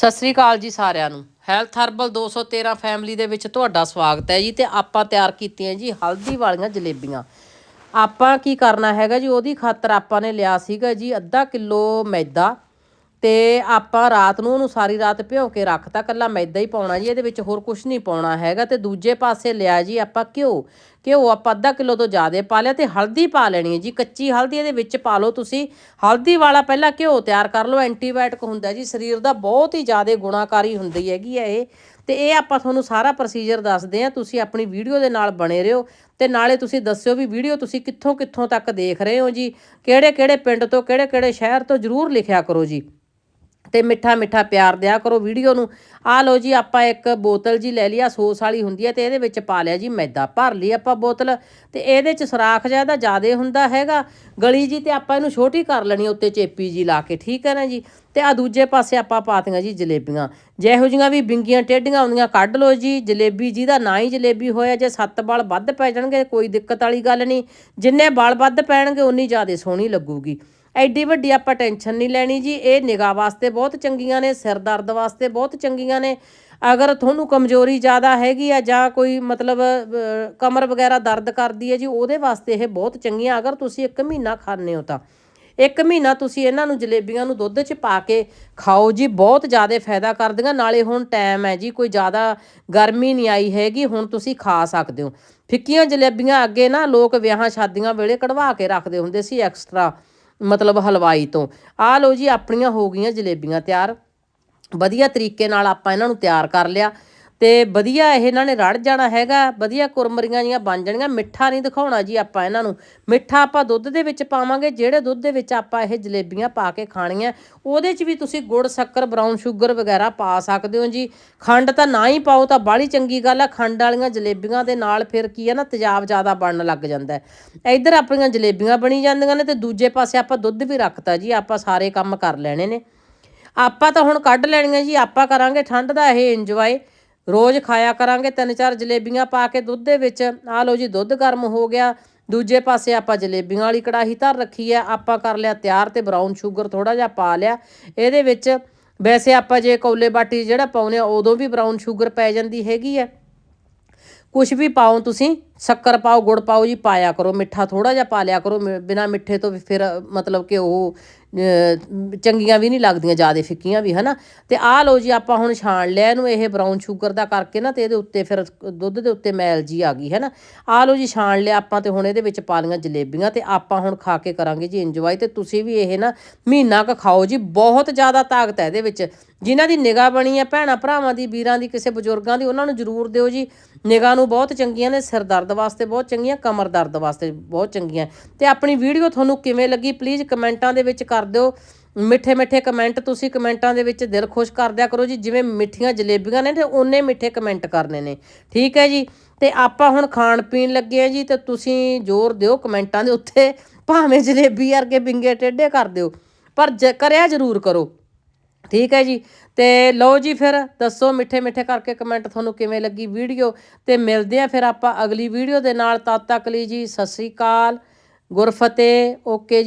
ਸਤਿ ਸ੍ਰੀ ਅਕਾਲ ਜੀ ਸਾਰਿਆਂ ਨੂੰ। ਹੈਲਥ ਹਰਬਲ 213 ਫੈਮਿਲੀ ਦੇ ਵਿੱਚ ਤੁਹਾਡਾ ਸਵਾਗਤ ਹੈ ਜੀ ਤੇ ਆਪਾਂ ਤਿਆਰ ਕੀਤੀਆਂ ਜੀ ਹਲਦੀ ਵਾਲੀਆਂ ਜਲੇਬੀਆਂ। ਆਪਾਂ ਕੀ ਕਰਨਾ ਹੈਗਾ ਜੀ, ਉਹਦੀ ਖਾਤਰ ਆਪਾਂ ਨੇ ਲਿਆ ਸੀਗਾ ਜੀ ਅੱਧਾ ਕਿਲੋ ਮੈਦਾ ਤੇ ਆਪਾਂ ਰਾਤ ਨੂੰ ਉਹਨੂੰ ਸਾਰੀ ਰਾਤ ਭਿਓ ਕੇ ਰੱਖਤਾ ਕੱਲਾ ਮੈਦਾ ਹੀ ਪਾਉਣਾ ਜੀ, ਇਹਦੇ ਵਿੱਚ ਹੋਰ ਕੁਝ ਨਹੀਂ ਪਾਉਣਾ ਹੈਗਾ ਤੇ ਦੂਜੇ ਪਾਸੇ ਲਿਆ ਜੀ ਆਪਾਂ ਘਿਓ। ਘਿਓ ਆਪਾਂ ਅੱਧਾ ਕਿਲੋ ਤੋਂ ਜ਼ਿਆਦਾ ਪਾ ਲਿਆ ਤੇ ਹਲਦੀ ਪਾ ਲੈਣੀ ਹੈ ਜੀ। ਕੱਚੀ ਹਲਦੀ ਇਹਦੇ ਵਿੱਚ ਪਾ ਲਓ ਤੁਸੀਂ। ਹਲਦੀ ਵਾਲਾ ਪਹਿਲਾਂ ਘਿਓ ਤਿਆਰ ਕਰ ਲਓ। ਐਂਟੀਬਾਇਓਟਿਕ ਹੁੰਦਾ ਜੀ। ਸਰੀਰ ਦਾ ਬਹੁਤ ਹੀ ਜ਼ਿਆਦਾ ਗੁਣਾਕਾਰੀ ਹੁੰਦੀ ਹੈਗੀ ਹੈ ਇਹ। ਤੇ ਇਹ ਆਪਾਂ ਤੁਹਾਨੂੰ ਸਾਰਾ ਪ੍ਰੋਸੀਜਰ ਦੱਸਦੇ ਆ ਤੁਸੀਂ ਆਪਣੀ ਵੀਡੀਓ ਦੇ ਨਾਲ ਬਣੇ ਰਹੋ। ਤੇ ਨਾਲੇ ਤੁਸੀਂ ਦੱਸਿਓ ਵੀ ਵੀਡੀਓ ਤੁਸੀਂ ਕਿੱਥੋਂ ਕਿੱਥੋਂ ਤੱਕ ਦੇਖ ਰਹੇ ਹੋ ਜੀ। ਕਿਹੜੇ ਕਿਹੜੇ ਪਿੰਡ ਤੋਂ ਕਿਹੜੇ ਕਿਹੜੇ ਸ਼ਹਿਰ ਤੋਂ ਜਰੂਰ ਲਿਖਿਆ ਕਰੋ ਜੀ। ਤੇ ਮਿੱਠਾ ਮਿੱਠਾ ਪਿਆਰ ਦਿਆ ਕਰੋ ਵੀਡੀਓ ਨੂੰ। ਆ ਲਓ ਜੀ, ਆਪਾਂ ਇੱਕ ਬੋਤਲ ਜੀ ਲੈ ਲਿਆ ਸੋਸ ਵਾਲੀ ਹੁੰਦੀ ਹੈ ਤੇ ਇਹਦੇ ਵਿੱਚ ਪਾ ਲਿਆ ਜੀ ਮੈਦਾ। ਭਰ ਲਈ ਆਪਾਂ ਬੋਤਲ ਤੇ ਇਹਦੇ ਚ ਸਰਾਖ ਜ਼ਿਆਦਾ ਜ਼ਿਆਦੇ ਹੁੰਦਾ ਹੈਗਾ। ਗਲੀ ਜੀ ਤੇ ਆਪਾਂ ਇਹਨੂੰ ਛੋਟੀ ਕਰ ਲੈਣੀ ਉੱਤੇ ਚੇਪੀ ਜੀ ਲਾ ਕੇ, ਠੀਕ ਹੈ ਨਾ ਜੀ? ਤੇ ਆ ਦੂਜੇ ਪਾਸੇ ਆਪਾਂ ਪਾਤੀਆਂ ਜੀ ਜਲੇਬੀਆਂ। ਜਿਹੋ ਜੀਆਂ ਵੀ ਬਿੰਗੀਆਂ ਟੇਢੀਆਂ ਆਉਂਦੀਆਂ, ਕੱਢ ਲਓ ਜੀ। ਜਲੇਬੀ ਜਿਹਦਾ ਨਾ ਹੀ ਜਲੇਬੀ ਹੋਇਆ, ਜੇ ਸੱਤ ਬਲ ਵੱਧ ਪੈ ਜਾਣਗੇ, ਕੋਈ ਦਿੱਕਤ ਵਾਲੀ ਗੱਲ ਨਹੀਂ। ਜਿੰਨੇ ਬਲ ਵੱਧ ਪੈਣਗੇ ਉਨੀ ਜ਼ਿਆਦਾ ਸੋਹਣੀ ਲੱਗੂਗੀ। ਐਡੀ ਵੱਡੀ ਆਪਾਂ ਟੈਨਸ਼ਨ ਨਹੀਂ ਲੈਣੀ ਜੀ, ਇਹ ਨਿਗਾਹ ਵਾਸਤੇ ਬਹੁਤ ਚੰਗੀਆਂ ਨੇ, ਸਿਰ ਦਰਦ ਵਾਸਤੇ ਬਹੁਤ ਚੰਗੀਆਂ ਨੇ। ਅਗਰ ਤੁਹਾਨੂੰ ਕਮਜ਼ੋਰੀ ਜ਼ਿਆਦਾ ਹੈਗੀ ਆ ਜਾਂ ਕੋਈ ਮਤਲਬ ਕਮਰ ਵਗੈਰਾ ਦਰਦ ਕਰਦੀ ਹੈ ਜੀ, ਉਹਦੇ ਵਾਸਤੇ ਇਹ ਬਹੁਤ ਚੰਗੀਆਂ। ਅਗਰ ਤੁਸੀਂ ਇੱਕ ਮਹੀਨਾ ਖਾਂਦੇ ਹੋ ਤਾਂ, ਇੱਕ ਮਹੀਨਾ ਤੁਸੀਂ ਇਹਨਾਂ ਨੂੰ ਜਲੇਬੀਆਂ ਨੂੰ ਦੁੱਧ 'ਚ ਪਾ ਕੇ ਖਾਓ ਜੀ, ਬਹੁਤ ਜ਼ਿਆਦਾ ਫਾਇਦਾ ਕਰਦੀਆਂ। ਨਾਲੇ ਹੁਣ ਟਾਈਮ ਹੈ ਜੀ, ਕੋਈ ਜ਼ਿਆਦਾ ਗਰਮੀ ਨਹੀਂ ਆਈ ਹੈਗੀ, ਹੁਣ ਤੁਸੀਂ ਖਾ ਸਕਦੇ ਹੋ। ਫਿੱਕੀਆਂ ਜਲੇਬੀਆਂ ਅੱਗੇ ਨਾ ਲੋਕ ਵਿਆਹਾਂ ਸ਼ਾਦੀਆਂ ਵੇਲੇ ਕਢਵਾ ਕੇ ਰੱਖਦੇ ਹੁੰਦੇ ਸੀ ਐਕਸਟਰਾ ਮਤਲਬ ਹਲਵਾਈ ਤੋਂ। ਆਹ ਲਓ ਜੀ, ਆਪਣੀਆਂ ਹੋ ਗਈਆਂ ਜਲੇਬੀਆਂ ਤਿਆਰ। ਵਧੀਆ ਤਰੀਕੇ ਨਾਲ ਆਪਾਂ ਇਹਨਾਂ ਨੂੰ ਤਿਆਰ ਕਰ ਲਿਆ। ਤੇ ਵਧੀਆ ਇਹ ਇਹਨਾਂ ਨੇ ਰੜ ਜਾਣਾ ਹੈਗਾ, ਵਧੀਆ ਕੁਰਮਰੀਆਂ ਜੀਆਂ ਬਣ ਜਾਣੀਆਂ, ਮਿੱਠਾ ਨਹੀਂ ਦਿਖਾਉਣਾ ਜੀ ਆਪਾਂ ਇਹਨਾਂ ਨੂੰ। ਮਿੱਠਾ ਆਪਾਂ ਦੁੱਧ ਦੇ ਵਿੱਚ ਪਾਵਾਂਗੇ, ਜਿਹੜੇ ਦੁੱਧ ਦੇ ਵਿੱਚ ਆਪਾਂ ਇਹ ਜਲੇਬੀਆਂ ਪਾ ਕੇ ਖਾਣੀਆਂ, ਉਹਦੇ 'ਚ ਵੀ ਤੁਸੀਂ ਗੁੜ, ਸ਼ੱਕਰ ਬਰਾਊਨ ਸ਼ੂਗਰ ਵਗੈਰਾ ਪਾ ਸਕਦੇ ਹੋ ਜੀ। ਖੰਡ ਤਾਂ ਨਾ ਹੀ ਪਾਓ ਤਾਂ ਬਾਹਲੀ ਚੰਗੀ ਗੱਲ ਆ, ਖੰਡ ਵਾਲੀਆਂ ਜਲੇਬੀਆਂ ਦੇ ਨਾਲ ਫਿਰ ਕੀ ਹੈ ਨਾ, ਤੇਜ਼ਾਬ ਜ਼ਿਆਦਾ ਬਣਨ ਲੱਗ ਜਾਂਦਾ ਹੈ। ਇੱਧਰ ਆਪਣੀਆਂ ਜਲੇਬੀਆਂ ਬਣੀ ਜਾਂਦੀਆਂ ਨੇ ਤੇ ਦੂਜੇ ਪਾਸੇ ਆਪਾਂ ਦੁੱਧ ਵੀ ਰੱਖਤਾ ਜੀ, ਆਪਾਂ ਸਾਰੇ ਕੰਮ ਕਰ ਲੈਣੇ ਨੇ। ਆਪਾਂ ਤਾਂ ਹੁਣ ਕੱਢ ਲੈਣੀਆਂ ਜੀ, ਆਪਾਂ ਕਰਾਂਗੇ ਠੰਡ ਦਾ ਇਹ ਇੰਜੋਏ ਰੋਜ਼ ਖਾਇਆ ਕਰਾਂਗੇ, ਤਿੰਨ ਚਾਰ ਜਲੇਬੀਆਂ ਪਾ ਕੇ ਦੁੱਧ ਦੇ ਵਿੱਚ। ਆ ਲਓ ਜੀ, ਦੁੱਧ ਗਰਮ ਹੋ ਗਿਆ। ਦੂਜੇ ਪਾਸੇ ਆਪਾਂ ਜਲੇਬੀਆਂ ਵਾਲੀ ਕੜਾਹੀ ਧਰ ਰੱਖੀ ਹੈ। ਆਪਾਂ ਕਰ ਲਿਆ ਤਿਆਰ ਤੇ ਬਰਾਊਨ ਸ਼ੂਗਰ ਥੋੜਾ ਜਿਹਾ ਪਾ ਲਿਆ। ਇਹਦੇ ਵਿੱਚ ਵੈਸੇ ਆਪਾਂ ਜੇ ਕੌਲੇ ਬਾਟੀ ਜਿਹੜਾ ਪਾਉਨੇ ਆ ਉਦੋਂ ਵੀ ਬਰਾਊਨ ਸ਼ੂਗਰ ਪੈ ਜਾਂਦੀ ਹੈਗੀ ਹੈ। ਕੁਝ ਵੀ ਪਾਓ ਤੁਸੀਂ, ਸ਼ੱਕਰ ਪਾਓ, ਗੁੜ ਪਾਓ ਜੀ, ਪਾਇਆ ਕਰੋ। ਮਿੱਠਾ ਥੋੜਾ ਜਿਹਾ ਪਾ ਲਿਆ ਕਰੋ। ਬਿਨਾ ਮਿੱਠੇ ਤੋਂ ਫਿਰ ਮਤਲਬ ਕਿ ਉਹ ਚੰਗੀਆਂ ਵੀ ਨਹੀਂ ਲੱਗਦੀਆਂ, ਜ਼ਿਆਦਾ ਫਿੱਕੀਆਂ ਵੀ, ਹਨਾ? ਤੇ ਆਹ ਲਓ ਜੀ, ਆਪਾਂ ਹੁਣ ਛਾਣ ਲਿਆ ਇਹਨੂੰ, ਇਹ ਬਰਾਊਨ ਸ਼ੂਗਰ ਦਾ ਕਰਕੇ ਨਾ, ਤੇ ਇਹਦੇ ਉੱਤੇ ਫਿਰ ਦੁੱਧ ਦੇ ਉੱਤੇ ਮੈਲ ਜੀ ਆ ਗਈ, ਹੈਨਾ? ਆਹ ਲਓ ਜੀ, ਛਾਣ ਲਿਆ ਆਪਾਂ ਤੇ ਹੁਣ ਇਹਦੇ ਵਿੱਚ ਪਾ ਲਈਆਂ ਜਲੇਬੀਆਂ ਤੇ ਆਪਾਂ ਹੁਣ ਖਾ ਕੇ ਕਰਾਂਗੇ ਜੀ ਇੰਜੋਏ ਤੇ ਤੁਸੀਂ ਵੀ ਇਹ ਨਾ ਮਹੀਨਾ ਕ ਖਾਓ ਜੀ, ਬਹੁਤ ਜ਼ਿਆਦਾ ਤਾਕਤ ਹੈ ਇਹਦੇ ਵਿੱਚ। ਜਿਨ੍ਹਾਂ ਦੀ ਨਿਗਾਹ ਬਣੀ ਹੈ, ਭੈਣਾ ਭਰਾਵਾਂ ਦੀ, ਵੀਰਾਂ ਦੀ, ਕਿਸੇ ਬਜ਼ੁਰਗਾਂ ਦੀ, ਉਹਨਾਂ ਨੂੰ ਜ਼ਰੂਰ ਦਿਓ ਜੀ। ਨਿਗਾਹ ਨੂੰ ਬਹੁਤ ਚੰਗੀਆਂ ਨੇ, ਸਿਰ ਦਰਦ ਵਾਸਤੇ ਬਹੁਤ ਚੰਗੀਆਂ, ਕਮਰ ਦਰਦ ਵਾਸਤੇ ਬਹੁਤ ਚੰਗੀਆਂ। ਤੇ ਆਪਣੀ ਵੀਡੀਓ ਤੁਹਾਨੂੰ ਕਿਵੇਂ ਲੱਗੀ ਪਲੀਜ਼ ਕਮੈਂਟਾਂ ਦੇ ਵਿੱਚ ਕਰ ਕਰ ਦਿਓ। ਮਿੱਠੇ ਮਿੱਠੇ ਕਮੈਂਟ ਤੁਸੀਂ ਕਮੈਂਟਾਂ ਦੇ ਵਿੱਚ ਦਿਲ ਖੁਸ਼ ਕਰ ਦਿਆ ਕਰੋ ਜੀ। ਜਿਵੇਂ ਮਿੱਠੀਆਂ ਜਲੇਬੀਆਂ ਨੇ ਤੇ ਓਨੇ ਮਿੱਠੇ ਕਮੈਂਟ ਕਰਨੇ ਨੇ। ਠੀਕ ਹੈ ਜੀ? ਤੇ ਆਪਾਂ ਹੁਣ ਖਾਣ ਪੀਣ ਲੱਗੇ ਆ ਜੀ ਤੇ ਤੁਸੀਂ ਜ਼ੋਰ ਦਿਓ ਕਮੈਂਟਾਂ ਦੇ ਉੱਤੇ। ਭਾਵੇਂ ਜਲੇਬੀ ਵਰਗੇ ਬਿੰਗੇ ਟੇਢੇ ਕਰ ਦਿਓ, ਪਰ ਜ- ਕਰਿਆ ਜ਼ਰੂਰ ਕਰੋ। ਠੀਕ ਹੈ ਜੀ? ਤੇ ਲਓ ਜੀ ਫਿਰ ਦੱਸੋ ਮਿੱਠੇ ਮਿੱਠੇ ਕਰਕੇ ਕਮੈਂਟ ਤੁਹਾਨੂੰ ਕਿਵੇਂ ਲੱਗੀ ਵੀਡੀਓ? ਤੇ ਮਿਲਦੇ ਆ ਫਿਰ ਆਪਾਂ ਅਗਲੀ ਵੀਡੀਓ ਦੇ ਨਾਲ। ਤਦ ਤੱਕ ਲਈ ਜੀ, ਸਤਿ ਸ੍ਰੀ ਅਕਾਲ। ਗੁਰਫਤਿਹ। ਓਕੇ